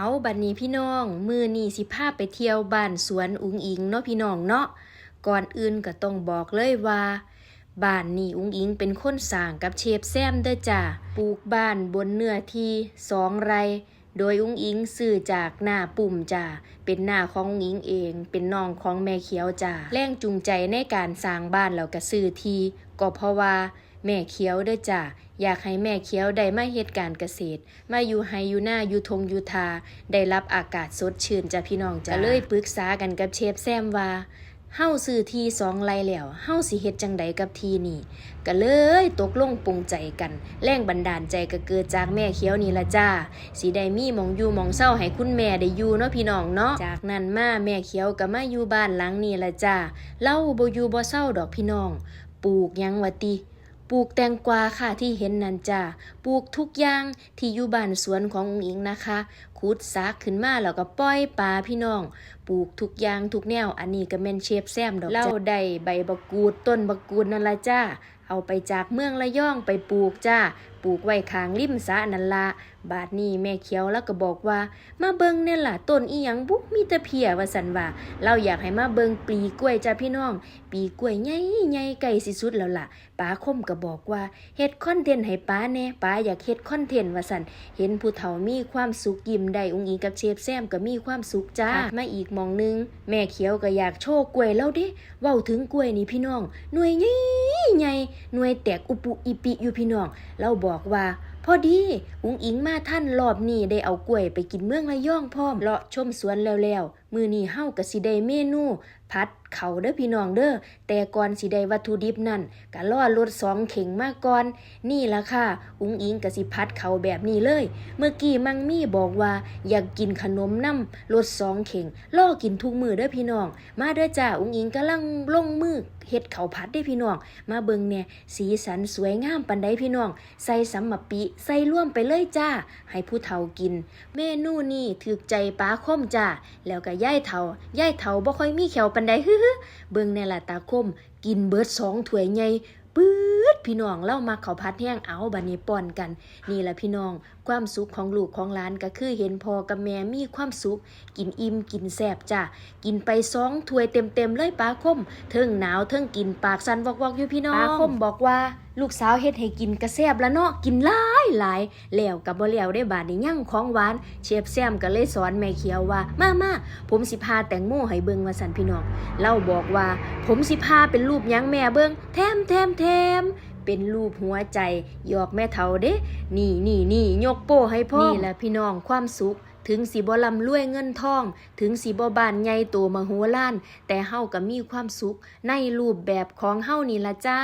เอาบัดนี้พี่น้อง มือนี่สิพาไปเที่ยวบ้านสวนอุงอิงเนาะพี่น้องเนาะก่อนอื่นก็ต้องบอกเลยว่าบ้านนี่อุงอิงเป็นคนสร้างกับเชฟแซมเด้อจ้าปลูกบ้านบนเนื้อที่สองไร โดยอุงอิงซื้อจากหน้าปุ่มจ้าเป็นหน้าของอุงอิงเอง เป็นน้องของแม่เขียวจ้าแรงจูงใจในการสร้างบ้านแล้วก็ซื้อทีก็เพราะว่า แม่เขียวเด้อจ้าอยากให้แม่เขียวได้มาเฮ็ดการเกษตร มาอยู่ไฮอยู่หน้าอยู่ทงอยู่ทา ได้รับอากาศสดชื่นจ้าพี่น้องจ้าเลยปรึกษากันกับเชฟแซมว่าเฮาซื้อที่สองไร่แล้วเฮาสิเฮ็ดจังใดกับที่นี่ก็เลยตกลงปรุงใจกัน แรงบันดาลใจก็เกิดจากแม่เขียวนี่ละจ้าสิได้มีหมองอยู่หมองเศร้าให้คุณแม่ได้อยู่เนาะพี่น้องเนาะจากนั้นมาแม่เขียวก็มาอยู่บ้านหลังนี้ละจ้าเล่าบ่อยู่บ่เศร้าดอกพี่น้อง ปลูกหยังวะติ ปลูกแตงกวาค่ะที่เห็นนั่นจ้าปลูกทุกอย่างที่อยู่บ้านสวนขององค์อิงนะคะขุดซากขึ้นมาแล้วก็ปล่อยปลาพี่น้อง ปลูกทุกอย่างทุกแนว อันนี้ก็แม่นเชฟแซมดอกเล่าได้ใบบักกูดต้นบักกูดนั่นละจ้า เอาไปจากเมืองระยองไปปลูกจ้า ปลูกไว้ข้างริมสะนันละ บาดนี้แม่เขียวแล้วก็บอกว่า มาเบิงเนี่ยล่ะต้นอีหยังบุมีแต่เพียว่าสันว่า เราอยากให้มาเบิงปลีกล้วยจ้าพี่น้อง ปีกล้วยใหญ่ใหญ่ไกลสิสุดแล้วล่ะป้าคมก็บอกว่าเฮ็ดคอนเทนต์ให้ป้าแน่ป้าอยากเฮ็ดคอนเทนต์ว่าสันเห็นผู้เฒ่ามีความสุขยิ้มได้องค์อิงกับเชฟแซมก็มีความสุขจ้ามาอีกมองหนึง แม่เขียวก็อยากโชว์กล้วยแล้วเด้เว้าถึงกล้วยนี่พี่น้องหน่วยใหญ่ ใหญ่หน่วยแตกอุปุอิปิอยู่พี่น้อง เราบอกว่า พอดีอุงอิงมาท่านรอบนี้ได้เอากล้วยไปกินเมืองระยองพร้อมเลาะชมสวนแล้วๆมือนี้เฮาก็สิได้เมนู พัดเขาเด้อพี่น้องเด้อแต่ก่อนสิได้วัตถุดิบนั่นก็ล่อรถสองเข่งมาก่อน นี่ล่ะค่ะ อุงอิงก็สิพัดเขาแบบนี้เลย เมื่อกี้มังมี่บอกว่า อยากกินขนมน้ำรถสองเข่งล่อกินทุกมือเด้อพี่น้อง มาเด้อจ้าอุงอิงกำลังลงมือเฮ็ดเขาพัดได้พี่น้อง มาเบิงเนี่ยสีสันสวยงามปันใดพี่น้อง ใส่สัมมะปิใส่ร่วมไปเลยจ้า ให้ผู้เฒ่ากิน เมนูนี่ถึกใจป้าคมจ้า แล้วก็ย่ายเฒ่าย่ายเฒ่าบ่ค่อยมีแขวปันใดฮึเบิ่งในละตาคม กินเบิดสองถ้วยใหญ่ปื๊ ดพี่น้องเล่ามาเขาพัดแห้งเอาบัดนี้ป้อนกัน นี่แหละพี่น้อง ความสุขของลูกของหลานก็คือเห็นพอกับแม่มีความสุข กินอิ่มกินแซ่บจ้ากินไปสองถ้วยเต็มๆเลยป้าคมเทิงหนาวเทิงกินปากสันวอกๆอยู่พี่น้องป้าคมบอกว่าลูกสาวเฮ็ดให้กินกระแซบแล้วเนาะกินหลายหลายแล้วกับบ่แล้วได้บาดนี้ยังของหวาน เชฟแซมก็เลยสอนแม่เขียวว่า มามาผมสิพาแตงโมให้เบิ่งว่าสันพี่น้องเล่าบอกว่า ผมสิพาเป็นรูปยังแม่เบิ่งแถมแถมแถม เป็นรูปหัวใจหยอกแม่เฒ่าเด้ นี่นี่นี่ยกโป้ให้พ่อนี่แหละพี่น้องความสุขถึงสีบอลำรวยเงินทอง ถึงสีบอบานใหญ่โตมโหฬารแต่เฮาก็มีความสุขในรูปแบบของเฮานี่ละจ้า